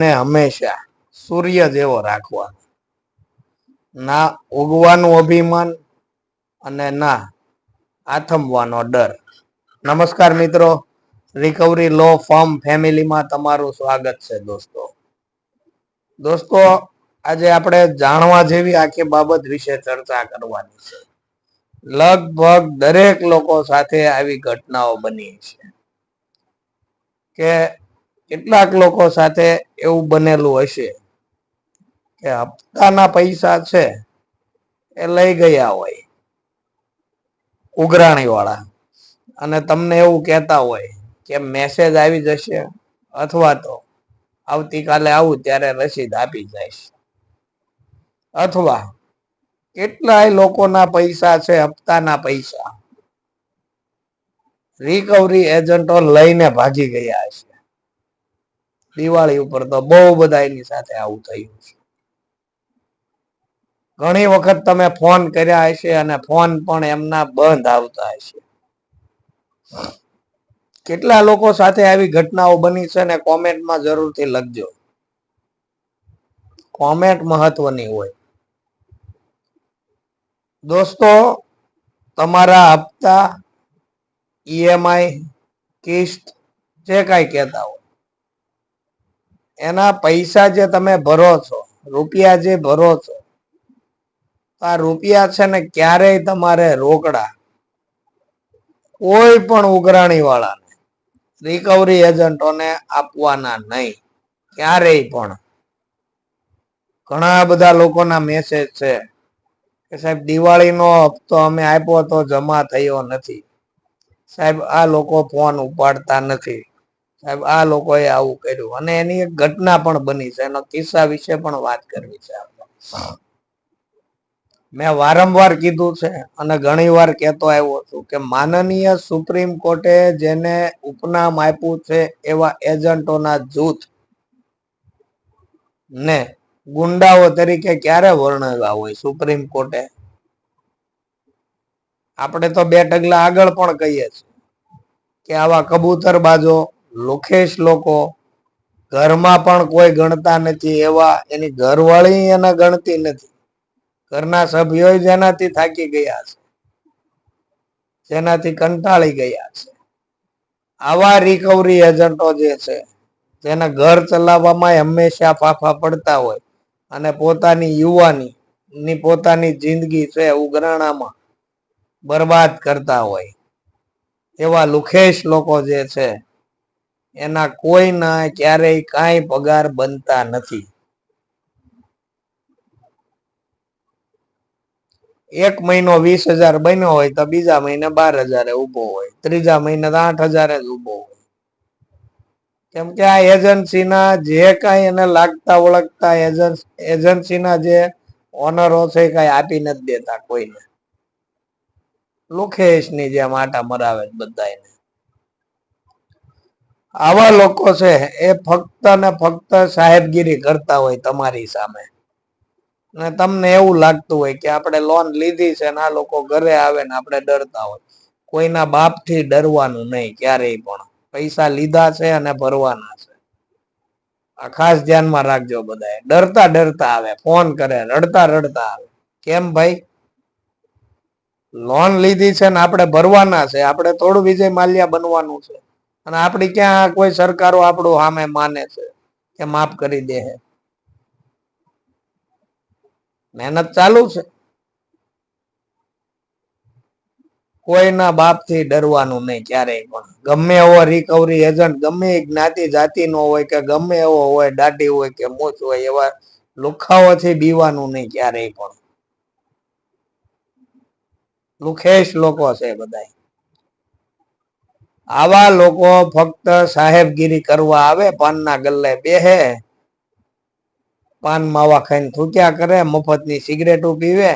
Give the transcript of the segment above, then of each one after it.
ને હંમેશા સૂર્ય જેવો રાખવાનો. ના ઉગવાનું અભિમાન અને ના આથમવાનો ડર. નમસ્કાર મિત્રો રિકવરી લો ફોર્મ ફેમિલીમાં તમારું સ્વાગત છે દોસ્તો. દોસ્તો, આજે આપણે જાણવા જેવી આખી બાબત વિશે ચર્ચા કરવાની છે. લગભગ દરેક લોકો સાથે આવી ઘટનાઓ બની છે. કે કેટલાક લોકો સાથે એવું બનેલું હશે કે હપ્તાના પૈસા છે એ લઈ ગયા હોય ઉઘરાણી વાળા અને તમને એવું કહેતા હોય કે મેસેજ આવી જશે અથવા તો આવતીકાલે આવું ત્યારે રસીદ આપી જઈશ. અથવા કેટલાય લોકોના પૈસા છે હપ્તાના પૈસા. રિકવરી એજન્ટો લઈને ભાગી ગયા છે દિવાળી ઉપર તો બહુ બધા એની સાથે આવું થયું છે. ઘણી વખત તમે ફોન કર્યા હશે અને ફોન પણ એમના બંધ આવતા હશે. કેટલા લોકો સાથે આવી ઘટનાઓ બની છે ને કોમેન્ટમાં જરૂરથી લખજો. કોમેન્ટ મહત્વની હોય. દોસ્તો, તમારા હપ્તા ઈએમઆઈ કિસ્ત, જે કાંઈ કહેતા હોય. એના પૈસા જે તમે ભરો છો, રૂપિયા જે ભરો છો આ રૂપિયા છે ને ક્યારેય તમારે રોકડા કોઈ પણ ઉઘરાણી વાળાને રિકવરી એજન્ટોને આપવાના નહીં, ક્યારેય પણ. ઘણા બધા લોકોના મેસેજ છે કે સાહેબ, દિવાળીનો હપ્તો અમે આપ્યો તો જમા થયો નથી. સાહેબ, આ લોકો ફોન ઉપાડતા નથી. સાહેબ આ લોકોએ આવું કર્યું. અને એની એક ઘટના પણ બની છે. એનો કિસ્સા વિશે પણ વાત કરવી છે મેં વારંવાર કીધું છે અને ઘણી વાર કહેતો આવ્યો છું કે માનનીય સુપ્રીમ કોર્ટે જેને ઉપનામ આપ્યું છે એવા એજન્ટોના જૂથ ને ગુંડાઓ તરીકે ક્યારે વર્ણવ્યા હોય સુપ્રીમ કોર્ટે? આપણે તો બે ટગલા આગળ પણ કહીએ છીએ કે આવા કબૂતરબાજો લુખેશ લોકો, ઘરમાં પણ કોઈ ગણતા નથી એવા, એની ઘરવાળી એને ગણતી નથી. ઘરના સભ્યો જેનાથી થાકી ગયા છે, જેનાથી કંટાળી ગયા છે. આવા રિકવરી એજન્ટો જે છે, જેને ઘર ચલાવવામાં હંમેશા ફાફા પડતા હોય અને પોતાની યુવાની ની પોતાની જિંદગી છે ઉઘરાણામાં બરબાદ કરતા હોય, એવા લુખેશ લોકો જે છે એના કોઈના ક્યારેય કાંઈ પગાર બનતા નથી. એક મહિનો વીસ હજાર બન્યો હોય તો બીજા મહિને બાર હજારે ઊભો હોય, ત્રીજા મહિને તો આઠ હજારે જ ઊભો હોય. કેમ કે આ એજન્સીના જે કાંઈ એને લાગતા ઓળખતા એજન્સીના જે ઓનરો છે કાંઈ આપી નથી દેતા કોઈને. લુખેશની જેમ આટા મરાવે બધાને આવા લોકો છે, એ ફક્ત ને ફક્ત સાહેબગીરી કરતા હોય તમારી સામે. ને તમને એવું લાગતું હોય કે આપણે લોન લીધી છે ને આ લોકો ઘરે આવે ને આપણે ડરતા હોય. કોઈના બાપથી ડરવાનું નહીં, ક્યારેય પણ. પૈસા લીધા છે અને ભરવાના છે. આ ખાસ ધ્યાનમાં રાખજો બધા ડરતા ડરતા આવે, ફોન કરે, રડતા રડતા આવે. કેમ ભાઈ? લોન લીધી છે ને આપણે ભરવાના છે, આપણે થોડું વિજય માલ્યા બનવાનું છે. અને આપણી ક્યાં કોઈ સરકારો આપણું સામે માને છે કે માફ કરી દે મહેનત ચાલુ છે. કોઈના બાપથી ડરવાનું નહીં ક્યારેય પણ. ગમે એવો રિકવરી એજન્ટ ગમે એ જ્ઞાતિ જાતિ નો હોય કે ગમે એવો હોય, દાઢી હોય કે મૂછ હોય, એવા લુખાઓથી બીવાનું નહીં ક્યારેય પણ. લુખેશ લોકો છે બધા આવા લોકો ફક્ત સાહેબગીરી કરવા આવે, પાનના ગલ્લે બેહે, પાન માવા ખાઈને થૂક્યા કરે, મફતની સિગરેટો પીવે,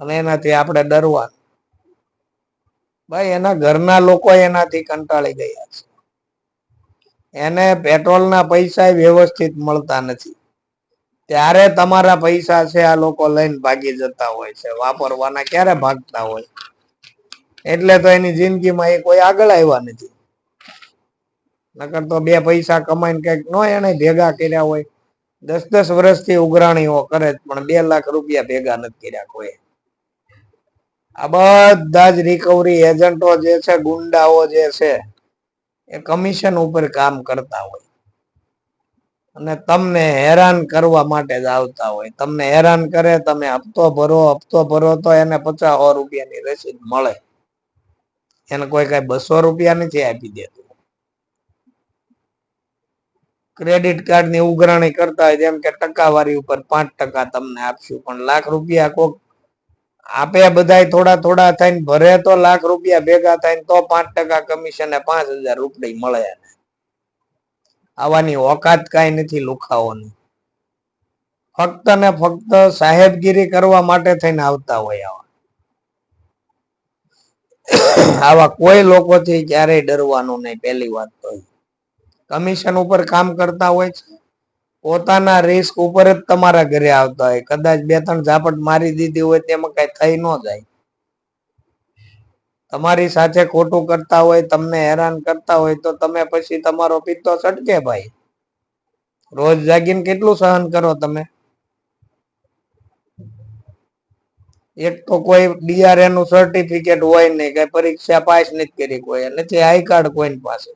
અને એનાથી આપણે ડરવા ભાઈ, એના ઘરના લોકો એનાથી કંટાળી ગયા છે. એને પેટ્રોલના પૈસા વ્યવસ્થિત મળતા નથી. ત્યારે તમારા પૈસા છે, આ લોકો લઈને ભાગી જતા હોય છે, વાપરવાના ક્યારે ભાગતા હોય? એટલે તો એની જિંદગીમાં એ કોઈ આગળ આવ્યા નથી. નકર તો બે પૈસા કમાઈને કંઈક નો એને ભેગા કર્યા હોય. દસ દસ વર્ષથી ઉઘરાણીઓ કરે પણ બે લાખ રૂપિયા ભેગા નથી કર્યા કોઈ. આ બધા જ રિકવરી એજન્ટો જે છે, ગુંડાઓ જે છે, એ કમિશન ઉપર કામ કરતા હોય. અને તમને હેરાન કરવા માટે જ આવતા હોય. તમને હેરાન કરે, તમે હપ્તો ભરો હપ્તો ભરો, તો એને પચાસ રૂપિયાની રસીદ મળે. એને કોઈ કઈ બસો રૂપિયા નથી આપી દેતું. ક્રેડિટ કાર્ડની ઉઘરાણી કરતા હોય જેમ કે ટકાવારી ઉપર પાંચ ટકા તમને આપશું, પણ લાખ રૂપિયા કોક આપે બધા થોડા થોડા થઈને ભરે તો લાખ રૂપિયા ભેગા થાય તો પાંચ ટકા કમિશન પાંચ હજાર રૂપિયા મળે આવાની ઓકાત કઈ નથી લુખાઓની. ફક્ત ને ફક્ત સાહેબગીરી કરવા માટે થઈને આવતા હોય આવા. આવા કોઈ લોકોથી ક્યારેય ડરવાનું નહીં, પહેલી વાત તો કમિશન ઉપર કામ કરતા હોય છે. પોતાના રિસ્ક ઉપર જ તમારા ઘરે આવતા હોય. કદાચ બે ત્રણ ઝાપટ મારી દીધી હોય તેમાં કઈ થઈ ન જાય. તમારી સાથે ખોટું કરતા હોય, તમને હેરાન કરતા હોય, તો તમે પછી તમારો પિત્તો સટકે ભાઈ. રોજ જાગીને કેટલું સહન કરો તમે? એક તો કોઈ ડીઆરએ નું સર્ટિફિકેટ હોય નહીં, કઈ પરીક્ષા પાસ નથી કરી કોઈ નથી આઈ કાર્ડ કોઈની પાસે.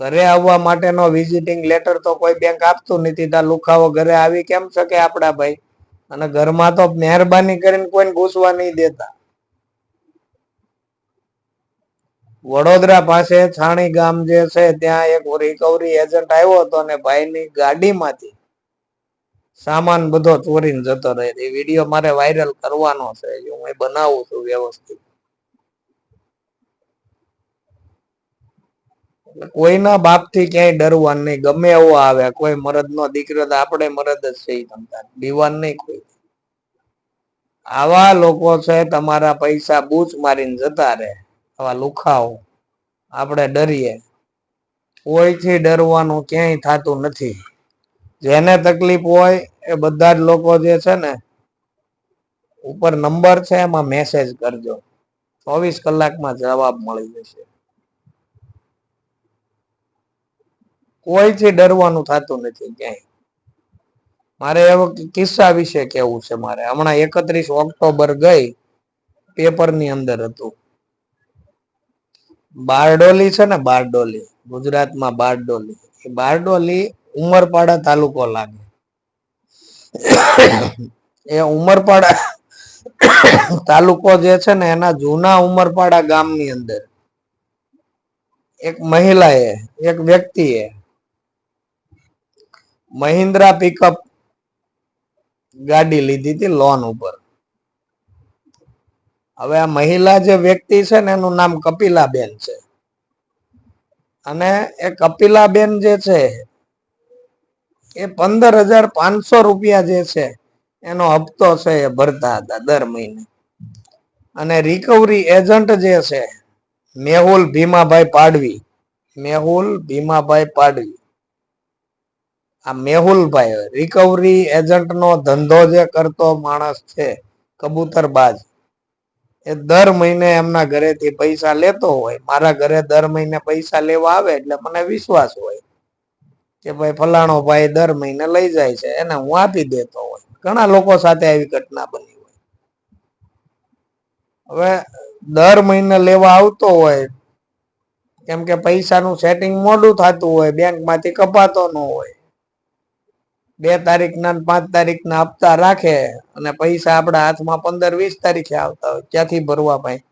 ઘરે આવવા માટેનો વિઝિટિંગ લેટર તો કોઈ બેંક આપતું નથી, તા લુખાવો ઘરે આવી કેમ શકે આપડા ભાઈ? અને ઘરમાં તો મહેરબાની કરીને કોઈને ઘૂસવા નહીં દેતા. વડોદરા પાસે છાણી ગામ જે છે, ત્યાં એક રિકવરી એજન્ટ આવ્યો હતો ને ભાઈની ગાડીમાંથી સામાન બધો ચોરીને જતો રહે એ વીડિયો મારે વાયરલ કરવાનો છે. હું બનાવું છું વ્યવસ્થિત. કોઈના બાપથી ક્યાંય ડરવાનું નહીં. ગમે એવો આવે, કોઈ મરદ નો દીકરો તો આપણે મરદ જ છે દીવાન નહીં કોઈ. આવા લોકો છે તમારા પૈસા બૂચ મારીને જતા રહે. આવા લુખાઓ. આપણે ડરીએ. કોઈથી ડરવાનું ક્યાંય થતું નથી. જેને તકલીફ હોય એ બધા જ લોકો જે છે ને ઉપર નંબર છે એમાં મેસેજ કરજો. ચોવીસ કલાકમાં જવાબ મળી જશે. કોઈથી ડરવાનું થતું નથી ક્યાંય. મારે એવો કિસ્સા વિશે કેવું છે મારે? હમણાં એકત્રીસ ઓક્ટોબર ગઈ, પેપરની અંદર હતું. બારડોલી છે ને બારડોલી, ગુજરાતમાં બારડોલી. એ બારડોલી ઉમરપાડા તાલુકો લાગે. એ ઉમરપાડા તાલુકો જે છે ને, એના જૂના ઉમરપાડા ગામની અંદર એક મહિલાએ, એક વ્યક્તિએ મહિન્દ્રા પિકઅપ ગાડી લીધી હતી લોન ઉપર. હવે આ મહિલા જે વ્યક્તિ છે ને, એનું નામ કપિલાબેન છે. અને એ કપિલાબેન જે છે એ પંદર હજાર પાંચસો રૂપિયા જે છે, એનો હપ્તો છે એ ભરતા હતા દર મહિને. અને રિકવરી એજન્ટ જે છે, મેહુલ ભીમાભાઈ પાડવી, મેહુલ ભીમાભાઈ પાડવી. આ મેહુલભાઈ રિકવરી એજન્ટ નો ધંધો જે કરતો માણસ છે, કબૂતરબાજ, એ દર મહિને એમના ઘરેથી પૈસા લેતો હોય. મારા ઘરે દર મહિને પૈસા લેવા આવે એટલે મને વિશ્વાસ હોય. કે ભાઈ ફલાણો ભાઈ દર મહિને લઈ જાય છે, એને હું આપી દેતો હોય. ઘણા લોકો સાથે આવી ઘટના બની હોય. હવે દર મહિને લેવા આવતો હોય, કેમ કે પૈસાનું સેટિંગ મોડું થતું હોય બેંકમાંથી કપાતો ન હોય. બે તારીખના પાંચ તારીખના હપ્તા રાખે અને પૈસા આપણા હાથમાં પંદર વીસ તારીખે આવતા હોય ક્યાંથી ભરવા ભાઈ.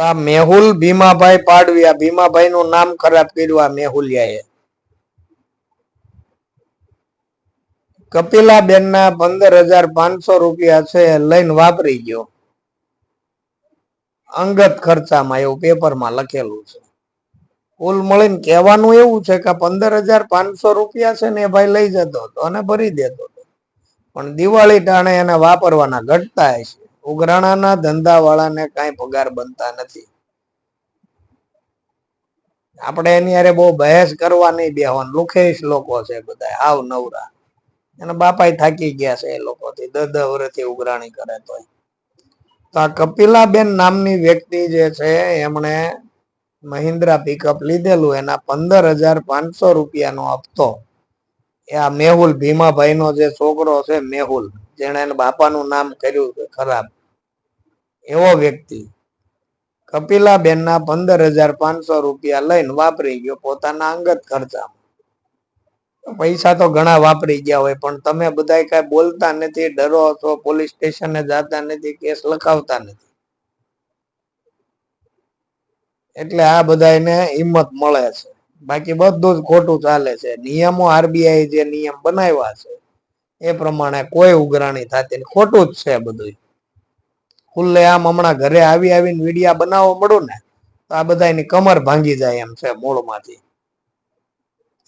તો મેહુલ ભીમાભાઈ પાડવી, આ ભીમાભાઈ નું નામ ખરાબ કર્યું આ મેહુલિયાએ. કપિલાબેન ના પંદર હજાર પાંચસો રૂપિયા છે, લઈને વાપરી ગયો. અંગત ખર્ચામાં એવું પેપરમાં લખેલું છે. કુલ મળીને કહેવાનું એવું છે કે પંદર હજાર પાંચસો રૂપિયા છે ને એ ભાઈ લઈ જતો હતો અને ભરી દેતો હતો. પણ દિવાળી ટાણે એને વાપરવાના ઘટતા હશે. ઉઘરાણાના ધંધાવાળાને કાંઈ પગાર બનતા નથી. આપણે એની અરે બહુ બહેસ કરવા નહીં બેહવાનું. લુખેશ લોકો છે બધા આવ નવરા. એના બાપાય થાકી ગયા છે એ લોકોથી, દર દર વર્ષથી ઉઘરાણી કરે તોય. તો આ કપિલાબેન નામની વ્યક્તિ જે છે, એમણે મહિન્દ્રા પિકઅપ લીધેલું, એના પંદર હજાર પાંચસો રૂપિયાનો હપ્તો. એ આ મેહુલ ભીમાભાઈ નો જે છોકરો છે, મેહુલ. જેણે બાપાનું નામ કર્યું ખરાબ. એવો વ્યક્તિ કપિલાબેન ના પંદર હજાર પાંચસો રૂપિયા લઈને વાપરી ગયો પોતાના અંગત ખર્ચામાં. પૈસા તો ઘણા વાપરી ગયા હોય, પણ તમે બધા કઈ બોલતા નથી, ડરો છો, પોલીસ સ્ટેશને જતા નથી, કેસ લખાવતા નથી. એટલે આ બધા એને હિંમત મળે છે. બાકી બધું જ ખોટું ચાલે છે. નિયમો આરબીઆઈ જે નિયમ બનાવ્યા છે એ પ્રમાણે કોઈ ઉઘરાણી થતી ખોટું જ છે બધું ખુલ્લે આમ હમણાં ઘરે આવી આવીને વિડિયા બનાવવા મળું ને, તો આ બધાની કમર ભાંગી જાય એમ છે મૂળમાંથી.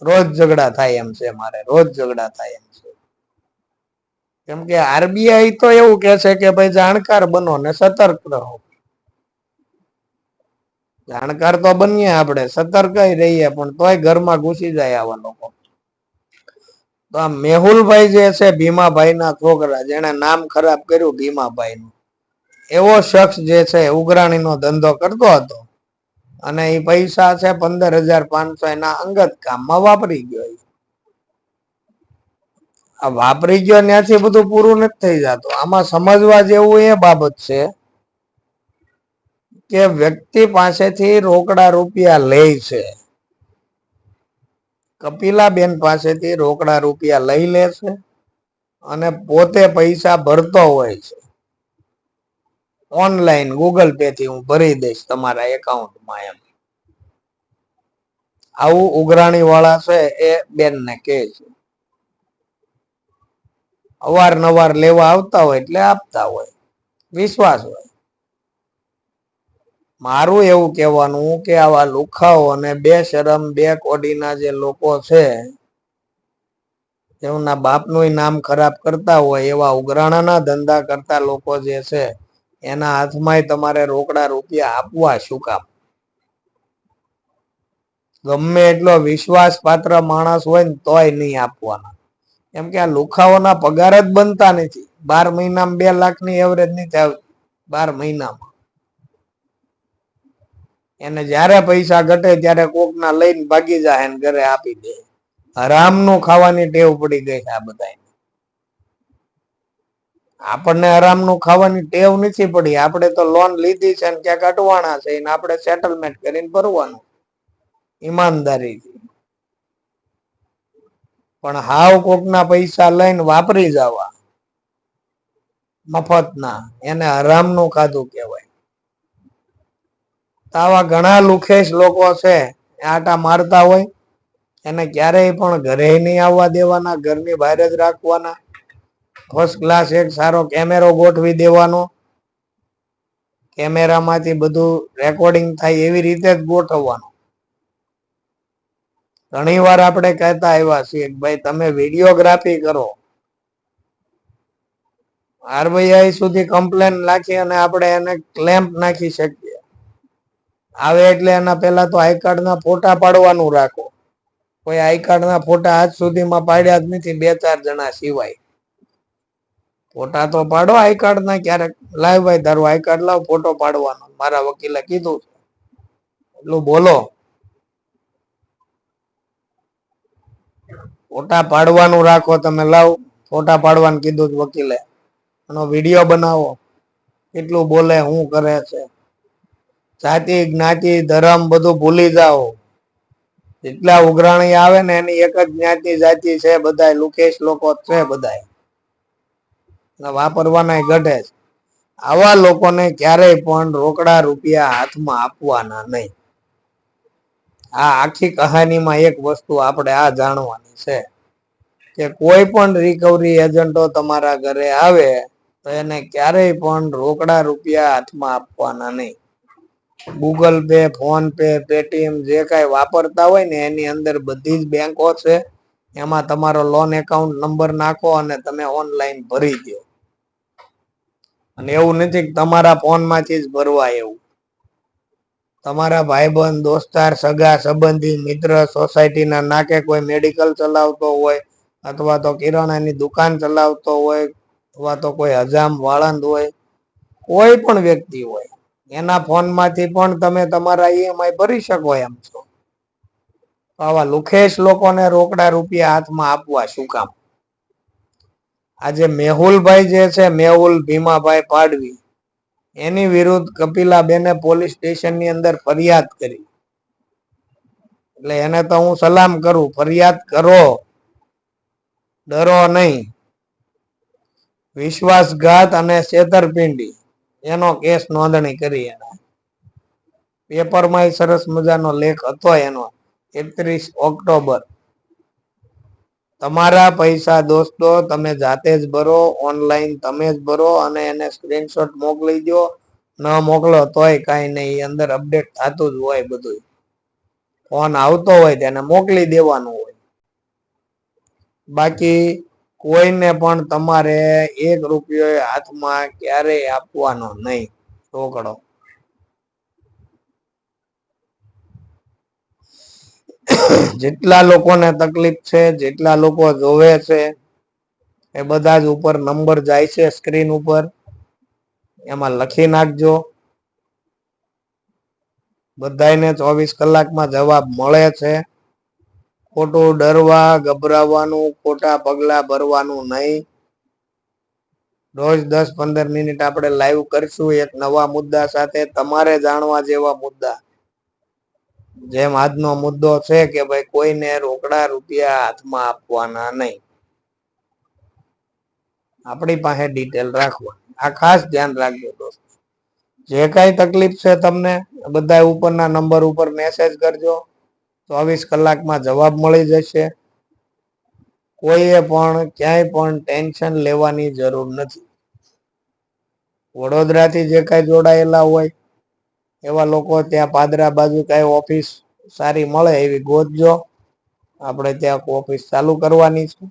રોજ ઝઘડા થાય એમ છે મારે, રોજ ઝઘડા થાય એમ છે. કેમ કે આરબીઆઈ તો એવું કે છે કે ભાઈ જાણકાર બનો ને સતર્ક રહો. જાણકાર તો બનીએ આપણે, સતર્ક રહીએ પણ તોય ઘરમાં ઘૂસી જાય આવા લોકો. તો આ મેહુલભાઈ જે છે ભીમાભાઈ ના છોકરા જેને નામ ખરાબ કર્યું ભીમાભાઈ નું એવો શખ્સ જે છે, ઉઘરાણીનો ધંધો કરતો હતો અને એ પૈસા છે, પંદર હજાર પાંચસો એના અંગત કામમાં વાપરી ગયો આ વાપરી ગયો ત્યાંથી બધું પૂરું નથી થઈ જતું. આમાં સમજવા જેવું એ બાબત છે કે વ્યક્તિ પાસેથી રોકડા રૂપિયા લે છે. કપિલાબેન પાસેથી રોકડા રૂપિયા લઈ લે છે અને પોતે પૈસા ભરતો હોય છે. ઓનલાઈન ગૂગલ પે થી હું ભરી દઈશ તમારા એકાઉન્ટમાં એમ. આવું ઉઘરાણી વાળા છે એ બેન ને કે છે. અવારનવાર લેવા આવતા હોય એટલે આપતા હોય. વિશ્વાસ હોય. મારું એવું કહેવાનું કે આવા લુખાઓ અને બે શરમ, બે કોડીના જે લોકો છે, એમના બાપનું નામ ખરાબ કરતા હોય, એવા ઉઘરાણાના ધંધા કરતા લોકો જે છે, એના હાથમાંય તમારે રોકડા રૂપિયા આપવા શું કામ? ગમે એટલો વિશ્વાસપાત્ર માણસ હોય ને તોય નહીં આપવાના. કેમ કે આ લુખાઓના પગાર જ બનતા નથી. બાર મહિનામાં બે લાખની એવરેજ નથી આવતી. બાર મહિનામાં. એને જ્યારે પૈસા ઘટે ત્યારે કોકના લઈને ભાગી જાય ને ઘરે આપી દે. હરામનું ખાવાની ટેવ પડી ગઈ આ બધા આપણને હરામનું ખાવાની ટેવ નથી પડી. આપણે તો લોન લીધી છે ને ક્યાંક અટવાણા છે. ને આપણે સેટલમેન્ટ કરીને ભરવાનું. ઈમાનદારીથી પણ હાવ કોકના પૈસા લઈને વાપરી જવા. મફતના. એને હરામનું ખાધું કહેવાય. આવા ઘણા લુખેશ લોકો છે આટા મારતા હોય. એને ક્યારેય પણ ઘરે નહીં આવવા દેવાના, ઘરની બહાર જ રાખવાના. ફર્સ્ટ ક્લાસ એક સારો કેમેરો ગોઠવી દેવાનો. કેમેરામાંથી બધું રેકોર્ડિંગ થાય એવી રીતે જ ગોઠવવાનો. ઘણી વાર આપણે કહેતા આવ્યા છીએ ભાઈ તમે વિડીયોગ્રાફી કરો. આરબીઆઈ સુધી કમ્પ્લેન નાખી અને આપણે એને ક્લેમ્પ નાખી શકીએ. આવે એટલે એના પહેલા તો આઈ કાર્ડ ના ફોટા પાડવાનું રાખો. કોઈ આઈ કાર્ડ ના ફોટા આજ સુધીમાં પાડ્યા જ નથી, બે ચાર જણા સિવાય. ફોટા તો પાડો આઈ કાર્ડ ના, ક્યારેક લાવ ભાઈ તારું આઈ લાવ, ફોટો પાડવાનો. મારા વકીલે કીધું. એટલું બોલો. ફોટા પાડવાનું રાખો તમે, લાવ. ફોટા પાડવાનું કીધું જ વકીલે. એનો વીડિયો બનાવો. કેટલું બોલે, શું કરે છે. જાતિ, જ્ઞાતિ, ધર્મ બધું ભૂલી જાઓ. જેટલા ઉઘરાણી આવે ને એની એક જ જ્ઞાતિ, જાતિ છે બધા લુકેશ લોકો છે બધા વાપરવાના ઘટે છે આવા લોકોને ક્યારેય પણ રોકડા રૂપિયા હાથમાં આપવાના નહીં. આ આખી કહાનીમાં એક વસ્તુ આપણે આ જાણવાની છે કે કોઈ પણ રિકવરી એજન્ટો તમારા ઘરે આવે તો એને ક્યારેય પણ રોકડા રૂપિયા હાથમાં આપવાના નહીં. Google Pay PhonePe Paytm જે કાંઈ વાપરતા હોય ને એની અંદર બધી જ બેંકો છે. એમાં તમારો લોન એકાઉન્ટ નંબર નાખો અને તમે ઓનલાઈન ભરી દો. અને એવું નથી તમારા ફોનમાંથી જ ભરવા એવું. તમારા ભાઈબંધ, દોસ્તાર, સગા, સંબંધી, મિત્ર સોસાયટીના નાકે કોઈ મેડિકલ ચલાવતો હોય અથવા તો કિરાણાની દુકાન ચલાવતો હોય અથવા તો કોઈ હજામ વાળંદ હોય, કોઈ પણ વ્યક્તિ હોય. એના ફોનમાંથી પણ તમે તમારા ઈએમઆઈ ભરી શકો એમ છો. આવા લુખેશ લોકોને રોકડા રૂપિયા હાથમાં આપવા શું કામ? આજે મેહુલભાઈ જે છે, મેહુલ ભીમાભાઈ પાડવી, એની વિરુદ્ધ કપિલાબેને પોલીસ સ્ટેશનની અંદર ફરિયાદ કરી. એટલે એને તો હું સલામ કરું, ફરિયાદ કરો. ડરો નહીં. વિશ્વાસઘાત અને છેતરપિંડી. એનો કેસ નોંધણી કરી એને. પેપરમાં સરસ મજાનો લેખ હતો એનો, એકત્રીસ ઓક્ટોબર. તમારા પૈસા દોસ્તો, તમે જાતે જ ભરો, ઓનલાઈન તમે જ ભરો અને એને સ્ક્રીનશોટ મોકલી દો ન મોકલો તોય કાંઈ નહીં અંદર અપડેટ થતું જ હોય બધું ફોન આવતો હોય તેને મોકલી દેવાનું હોય. બાકી કોઈને પણ તમારે એક રૂપિયો હાથમાં ક્યારેય આપવાનો નહીં. રોકડો. જેટલા લોકોને તકલીફ છે, જેટલા લોકો જોવે છે, એ બધા જ ઉપર નંબર જાય છે સ્ક્રીન ઉપર. એમાં લખી નાખજો. બધાયને ચોવીસ કલાકમાં જવાબ મળે છે. ખોટું ડરવા, ગભરાવાનું, ખોટા પગલા ભરવાનું નહીં. રોજ દસ પંદર મિનિટ આપણે લાઈવ કરશું એક નવા મુદ્દા સાથે, તમારે જાણવા જેવા મુદ્દા. જેમ આજનો મુદ્દો છે કે ભાઈ કોઈને રોકડા રૂપિયા હાથમાં આપવાના નહીં. આપણી પાસે ડિટેલ રાખવા. આ ખાસ ધ્યાન રાખજો દોસ્તો. જે કાંઈ તકલીફ છે તમને બધા ઉપરના નંબર ઉપર મેસેજ કરજો. ચોવીસ કલાકમાં જવાબ મળી જશે. કોઈએ પણ ક્યાંય પણ ટેન્શન લેવાની જરૂર નથી. વડોદરાથી જે કાંઈ જોડાયેલા હોય, એવા લોકો ત્યાં પાદરા બાજુ કાંઈ ઓફિસ સારી મળે એવી ગોતજો આપણે ત્યાં ઓફિસ ચાલુ કરવાની છે.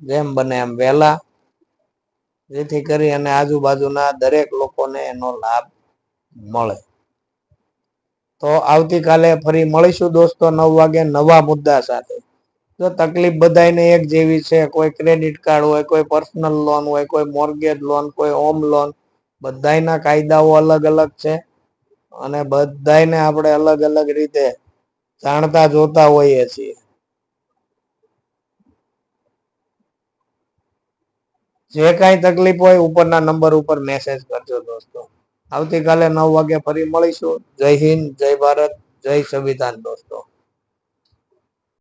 જેમ બને એમ વહેલા. જેથી કરી અને આજુબાજુના દરેક લોકોને એનો લાભ મળે. તો આવતીકાલે ફરી મળીશું દોસ્તો નવ વાગે નવા મુદ્દા સાથે. જો તકલીફ બધાને એક જેવી છે, કોઈ ક્રેડિટ કાર્ડ હોય, કોઈ પર્સનલ લોન હોય, કોઈ મોર્ગેજ લોન કોઈ હોમ લોન બધાયના કાયદાઓ અલગ અલગ છે. અને બધાને આપણે અલગ અલગ રીતે જાણતા જોતા હોઈએ છીએ. જે કાંઈ તકલીફ હોય ઉપરના નંબર ઉપર મેસેજ કરજો. આવતીકાલે નવ વાગે ફરી મળીશું. જય હિન્દ જય ભારત જય સંવિધાન દોસ્તો.